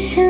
想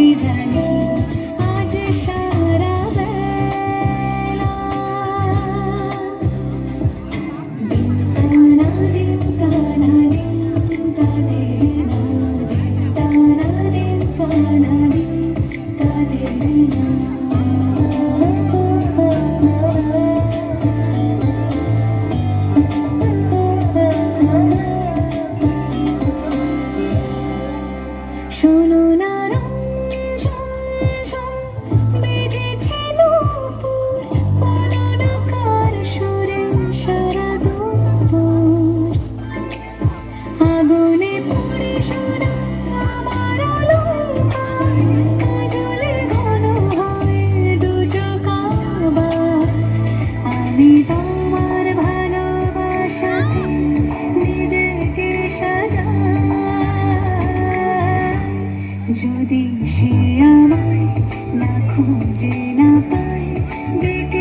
যদি সে আমায় না খুঁজে না পায় ডেকে